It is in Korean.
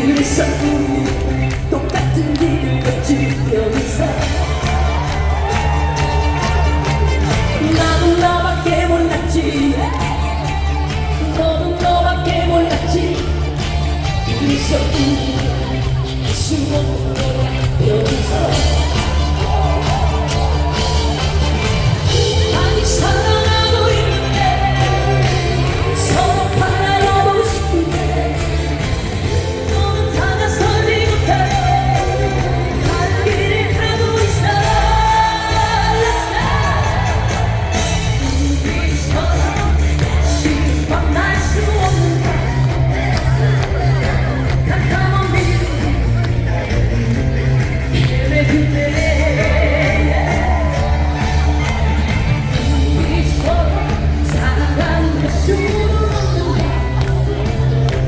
그래서 우리 똑같은 길을 걷지면서 나도 나밖에 몰랐지. 너도 너밖에 몰랐지. 그래서 우리는 숨어